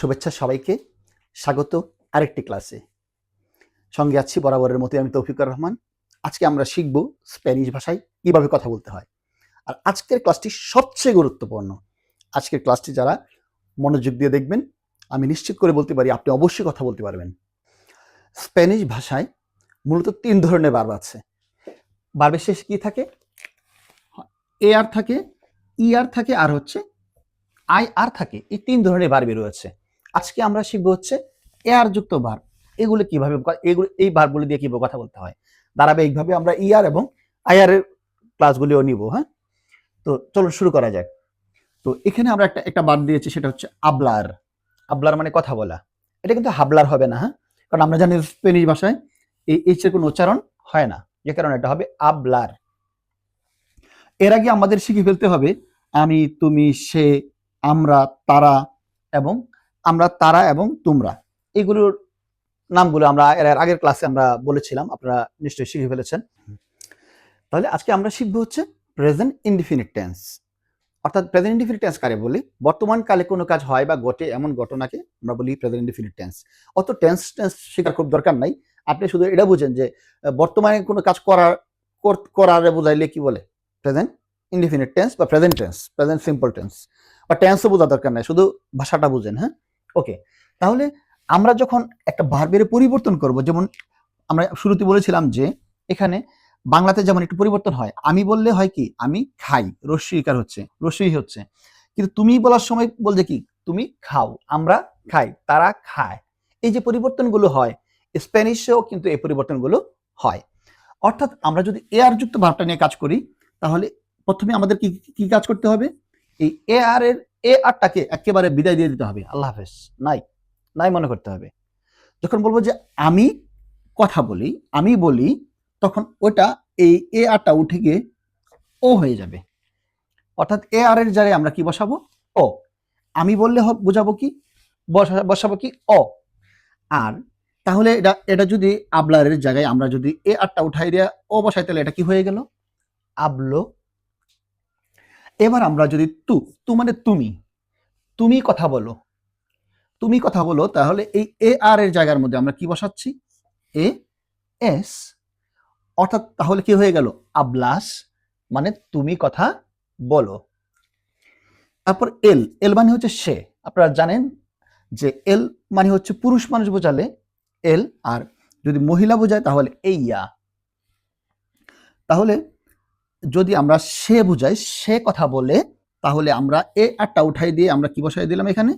শুভেচ্ছা সবাইকে। স্বাগত আরেকটি ক্লাসে। সঙ্গে আছি বরাবরের মতো আমি তৌফিকুর রহমান। আজকে আমরা শিখব স্প্যানিশ ভাষায় কীভাবে কথা বলতে হয়। আর আজকের ক্লাসটি সবচেয়ে গুরুত্বপূর্ণ। আজকের ক্লাসটি যারা মনোযোগ দিয়ে দেখবেন, আমি নিশ্চিত করে বলতে পারি আপনি অবশ্যই কথা বলতে পারবেন। স্প্যানিশ ভাষায় মূলত তিন ধরনের বার্ব আছে। বার্বের শেষে কি থাকে? এ আর থাকে ই আর থাকে, আর হচ্ছে আই আর থাকে। এই তিন ধরনের বার্বই রয়েছে। আজকে আমরা শিখব হচ্ছে এয়ার যুক্ত ভার্ব এগুলো কীভাবে এগুলো, এই ভার্বগুলো দিয়ে কীভাবে কথা বলতে হয়। ধারাবাহিকভাবে আমরা ইয়ার এবং আইআর এর ক্লাসগুলিও নিব হ্যাঁ? তো চলো শুরু করা যাক। তো এখানে আমরা একটা একটা বাদ দিয়েছি, সেটা হচ্ছে আবলার। আবলার মানে কথা বলা। এটা কিন্তু হাবলার হবে না হ্যাঁ? কারণ আমরা জানি স্পেনিশ ভাষায় এই এইচ এর কোনো উচ্চারণ হয় না। যে কারণে এটা হবে আবলার। এর আগে আমাদের শিখে ফেলতে হবে, আমি, তুমি, সে, আমরা, তারা এবং আমরা তারা এবং তোমরা। এগুলোর নামগুলো আমরা এর আগের ক্লাসে আমরা বলেছিলাম, আপনারা নিশ্চয়ই শিখে ফেলেছেন। তাহলে আজকে আমরা শিখব হচ্ছে প্রেজেন্ট ইনডিফিনিট টেন্স অর্থাৎ প্রেজেন্ট ইনডিফিনিট টেন্স কারে বলি? বর্তমান কালে কোনো কাজ হয় বা ঘটে এমন ঘটনাকে আমরা বলি প্রেজেন্ট ইনডিফিনিট টেন্স অত টেন্স টেন্স শেখার খুব দরকার নাই। আপনি শুধু এটা বুঝেন যে, বর্তমানে কোনো কাজ করার, কর- করারে বোঝাইলে কি বলে? প্রেজেন্ট ইনডিফিনিট টেন্স বা present tense present simple tense বা টেন্সও বোঝা দরকার নাই, শুধু ভাষাটা বুঝেন হ্যাঁ? ওকে তাহলে আমরা যখন একটা ভার্বের পরিবর্তন করব, যেমন আমরা শুরুতে বলেছিলাম যে, এখানে বাংলাতে যেমন একটু পরিবর্তন হয়, আমি বললে হয় কি, আমি খাই রস্বীকার হচ্ছে রস্যই হচ্ছে। কিন্তু তুমি বলার সময় বলছে কি, তুমি খাও, আমরা খাই, তারা খায়। এই যে পরিবর্তনগুলো হয়, স্প্যানিশেও কিন্তু এই পরিবর্তনগুলো হয়। অর্থাৎ আমরা যদি এয়ার যুক্ত ভাবটা নিয়ে কাজ করি, তাহলে প্রথমে আমাদের কি কি কাজ করতে হবে? এই এ আর এর এ আরটাকে একেবারে বিদায় দিয়ে দিতে হবে। আল্লাহ হাফেজ। নাই। নাই মনে করতে হবে। যখন বলব যে আমি কথা বলি, আমি বলি, তখন ওটা এই এ আরটা উঠে গিয়ে ও হয়ে যাবে। অর্থাৎ এ আর এর জায়গায় আমরা কি বসাবো? ও। আমি বললে বোঝাবো কি? বসা- বসাবো কি? ও। আর তাহলে এটা এটা যদি আবলারের জায়গায় আমরা যদি এ আরটা উঠাই দেয়া ও বসাই, তাহলে এটা কি হয়ে গেল? আবলো এবার আমরা যদি তু তু মানে তুমি তুমি কথা বলো, তুমি কথা বলো, তাহলে এই এ আর এর জায়গার মধ্যে আমরা কি বসাচ্ছি? এ এস অর্থাৎ তাহলে কি হয়ে গেল? আবলাস মানে তুমি কথা বলো। তারপর এল এল মানে হচ্ছে সে, আপনারা জানেন যে এল মানে হচ্ছে পুরুষ মানুষ বোঝালে এল আর যদি মহিলা বোঝায় তাহলে এইয়া তাহলে যদি আমরা সে বুঝাই, সে কথা বলে, তাহলে আমরা এ আরটা উঠাই দিয়ে আমরা কি বসাই দিলাম এখানে?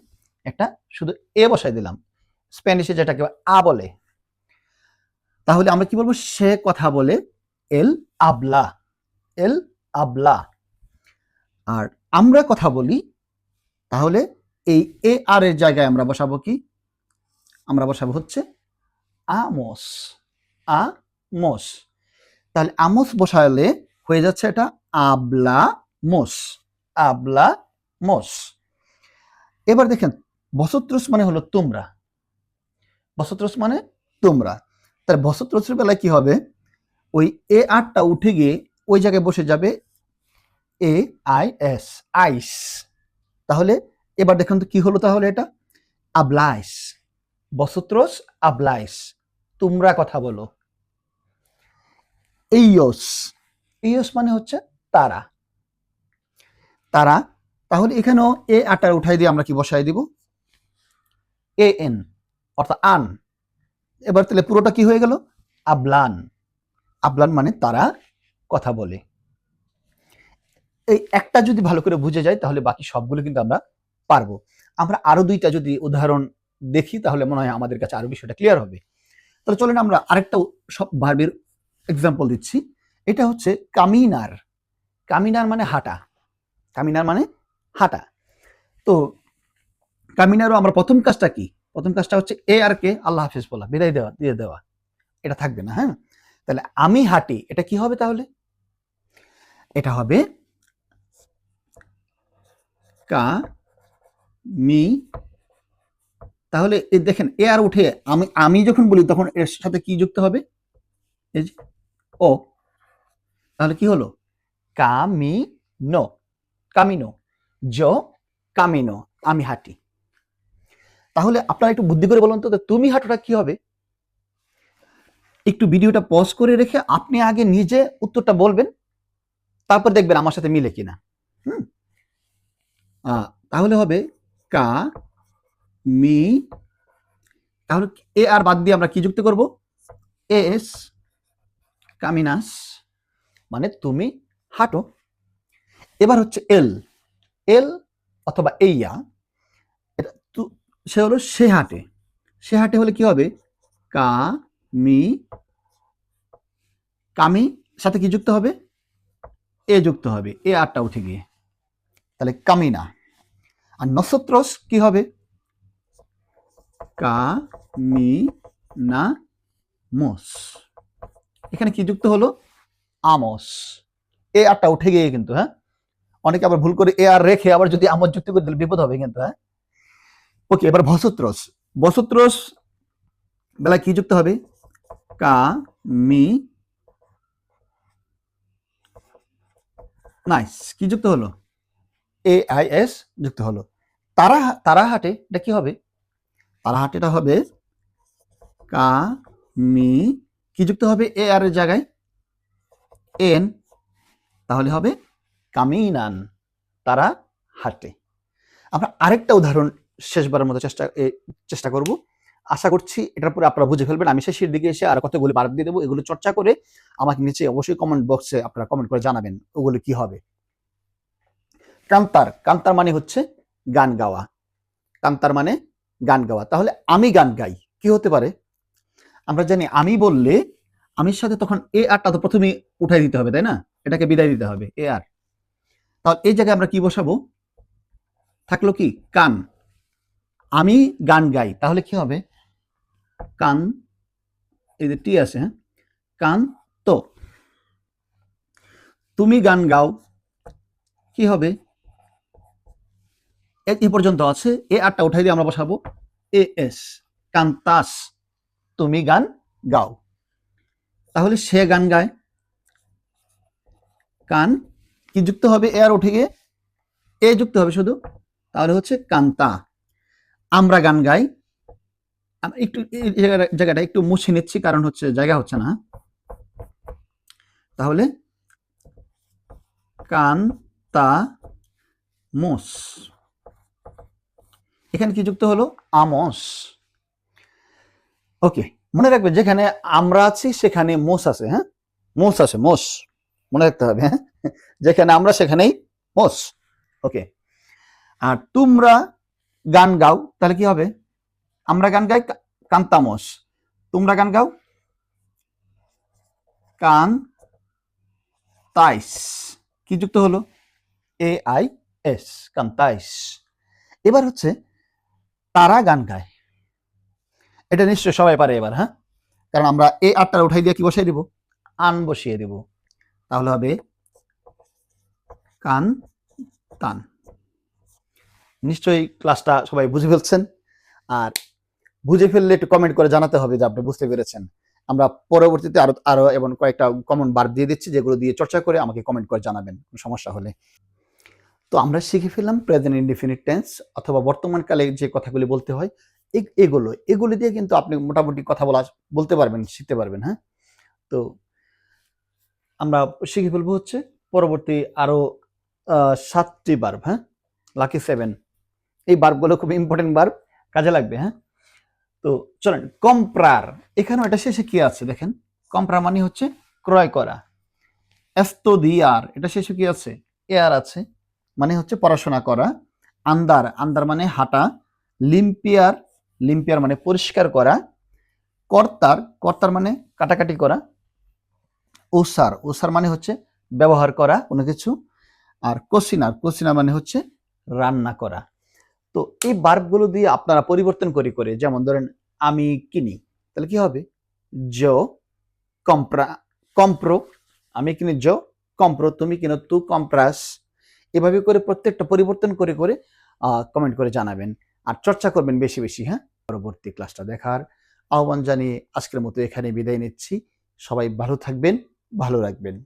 একটা শুধু এ বসাই দিলাম। স্প্যানিশে যেটাকে আ বলে। তাহলে আমরা কি বলব? সে কথা বলে এল আবলা এল আবলা। আর আমরা কথা বলি, তাহলে এই এ আর এর জায়গায় আমরা বসাবো কি? আমরা বসাবো হচ্ছে আমোস আমোস তাহলে আমোস বসালে হয়ে যাচ্ছে এটা আবলা মোস আবলা মোস এবার দেখেন, বসত্রস মানে হলো তোমরা। বসত্রস মানে তোমরা। তার বসত্রসের বেলায় কি হবে? ওই এ আটটা উঠে গিয়ে ওই জায়গায় বসে যাবে এ আই এস, আইস। তাহলে এবার দেখুন তো কি হলো তাহলে এটা? আবলাইস। বসত্রস, আবলাইস। তোমরা কথা বলো। এইয়স এইয়স মানে হচ্ছে তারা। তারা, তাহলে এখানেও এ আটার উঠাই দিয়ে আমরা কি বসাই দিব? এ এন, অর্থাৎ আন। এবার তাহলে পুরোটা কি হয়ে গেল? আবলান। আবলান মানে তারা কথা বলে। এই একটা যদি ভালো করে বুঝে যায়, তাহলে বাকি সবগুলো কিন্তু আমরা পারব। আমরা আরও দুইটা যদি উদাহরণ দেখি, তাহলে মনে হয় আমাদের কাছে আরও বিষয়টা ক্লিয়ার হবে। তাহলে চলেন আমরা আরেকটা সব ভার্বের এক্সাম্পল দিচ্ছি। এটা হচ্ছে কামিনার। কামিনার মানে হাঁটা। কামিনার মানে হাঁটা। তো কামিনারও আমরা প্রথম কাজটা কি? প্রথম কাজটা হচ্ছে এ আর কে, আল্লাহ হাফিজ বলা, বিদায় দেওয়া, দিয়ে দেওয়া। এটা থাকবে না হ্যাঁ? তাহলে আমি হাঁটি, এটা কি হবে তাহলে? এটা হবে কা মি তাহলে দেখেন, এ আর উঠে আমি আমি যখন বলি, তখন এর সাথে কি যুক্ত হবে? ও। তাহলে কি হলো? কামিনো। কামিনো। জো কামিনো। আমি হাঁটি। তাহলে আপনারা একটু বুদ্ধি করে বলুন তো তুমি হাঁটোটা কি হবে? একটু ভিডিওটা পজ করে রেখে আপনি আগে নিজে উত্তরটা বলবেন, তারপর দেখবেন আমার সাথে মিলে কিনা। হুম? তাহলে হবে কা মি। তাহলে এ আর বাদ দিয়ে আমরা কি যুক্ত করব? এস কামিনাস মানে তুমি হাঁটো। এবার হচ্ছে এল। এল অথবা এইয়া, এটা সে হলো সে হাঁটে। সে হাঁটে হলে কি হবে? কা, মি, কামি সাথে কি যুক্ত হবে? এ যুক্ত হবে, এ আটটা উঠে গিয়ে। তাহলে কামিনা। আর নসত্রস কি হবে? কা, মি, না, মোস। এখানে কি যুক্ত হলো? আমস এ আরটা উঠে গিয়ে কিন্তু হ্যাঁ? অনেকে আবার ভুল করে এ আর রেখে আবার যদি আমস যুক্ত করে দিলে বিপদ হবে কিন্তু হ্যাঁ? ওকে এবার ভসত্রস বসত্রস বেলা কি যুক্ত হবে? কা, মি। নাইস কি যুক্ত হলো? এ আই এস যুক্ত হলো। তারা তারা হাটে এটা কি হবে? তারা হাটেটা হবে কা, মি। কি যুক্ত হবে এ আর এর জায়গায়? এন, তাহলে হবে কামিনান, তারা হাটে। আমরা আরেকটা উদাহরণ শেষবারের মতো চেষ্টা চেষ্টা করব। আশা করছি এটার পরে আপনারা বুঝে ফেলবেন। আমি শেষের দিকে এসে আর কতগুলো বার দিয়ে দেবো, এগুলো চর্চা করে আমাকে নিচে অবশ্যই কমেন্ট বক্সে আপনারা কমেন্ট করে জানাবেন ওগুলো কি হবে। কান্তার কান্তার মানে হচ্ছে গান গাওয়া। কান্তার মানে গান গাওয়া। তাহলে আমি গান গাই, কি হতে পারে? আমরা জানি আমি বললে আমির সাথে তখন এ আরটা তো প্রথমে উঠাই দিতে হবে, তাই না? এটাকে বিদায় দিতে হবে এ আর তাহলে এই জায়গায় আমরা কি বসাবো? থাকল কি? কান। আমি গান গাই, তাহলে কি হবে? কান, এই যে টি আছে হ্যাঁ? কান তো। তুমি গান গাও, কি হবে? এ এ পর্যন্ত আছে এ আরটা উঠাই দিয়ে আমরা বসাবো এ এস কান্তাস, তুমি গান গাও। তাহলে সে গান গায়। কান কি যুক্ত হবে? এ আর উঠে গিয়ে এ যুক্ত হবে শুধু। তাহলে হচ্ছে কান্তা আমরা গান গাই। একটু জায়গাটা একটু মুছে নিচ্ছি, কারণ হচ্ছে জায়গা হচ্ছে না। তাহলে কান তা মোস। এখানে কি যুক্ত হলো? আমস। ওকে। মনে রাখবে যেখানে আমরা আছি, সেখানে মোষ আছে হ্যাঁ? মোষ আছে মোষ মনে রাখতে হবে হ্যাঁ? যেখানে আমরা, সেখানেই মোস। ওকে। আর তোমরা গান গাও, তাহলে কি হবে? আমরা গান গাই কা- কান্তামোস তোমরা গান গাও? কান তাইস। কি যুক্ত হলো? এ আই এস, কান্তাইস। এবার হচ্ছে, তারা গান গায়। এটা নিশ্চয় সবাই পারে এবার হ্যাঁ? কারণ আমরা এ আটটা উঠাই দিয়ে কি বসিয়ে দিব? আন বসিয়ে দিব। তাহলে হবে কান, তান। নিশ্চয়ই ক্লাসটা সবাই বুঝে ফেলছেন। আর বুঝে ফেললে একটু কমেন্ট করে জানাতে হবে যে আপনি বুঝতে পেরেছেন। আমরা পরবর্তীতে আরও আরও এবং কয়েকটা কমন বার দিয়ে দিচ্ছি, যেগুলো দিয়ে চর্চা করে আমাকে কমেন্ট করে জানাবেন। সমস্যা হলে। তো আমরা শিখে ফেললাম প্রেজেন্ট ইনডিফিনিট টেন্স অথবা বর্তমানকালে যে কথাগুলি বলতে হয় এগুলো। এগুলি দিয়ে কিন্তু আপনি মোটামুটি কথা বলা বলতে পারবেন শিখতে পারবেন হ্যাঁ? তো আমরা শিখে ফেলব হচ্ছে পরবর্তী আরও আহ, সাতটি বার্ব হ্যাঁ? লাকি সেভেন এই বার্বগুলো খুব ইম্পর্টেন্ট বার্ব কাজে লাগবে হ্যাঁ? তো চলেন কম্প্রার এখানেও এটা শেষে কি আছে দেখেন? কম্প্রার মানে হচ্ছে ক্রয় করা। এস্তোদিয়ার এটা শেষে কি আছে? এয়ার আছে মানে হচ্ছে পড়াশোনা করা। আন্দার আন্দার মানে হাঁটা। লিম্পিয়ার লিম্পিয়ার মানে পরিষ্কার করা, কর্তার কর্তার মানে কাটাকাটি করা, ওসার ওসার মানে হচ্ছে ব্যবহার করা কোনো কিছু, আর কোসিনার কোসিনার মানে হচ্ছে রান্না করা। তো এই বার্বগুলো দিয়ে আপনারা পরিবর্তন করে করে যেমন ধরেন আমি কিনি, তাহলে কি হবে? জো কম্প্রা, কম্প্রো, আমি কিনি জো কম্প্রো, তুমি কিনো তু কম্প্রাস। এভাবে করে প্রত্যেকটা পরিবর্তন করে করে কমেন্ট করে জানাবেন, আর চর্চা করবেন বেশি বেশি হ্যাঁ? পরবর্তী ক্লাসটা দেখার আহ্বান জানিয়ে আজকের মতো এখানে বিদায় নিচ্ছি। সবাই ভালো থাকবেন, ভালো রাখবেন।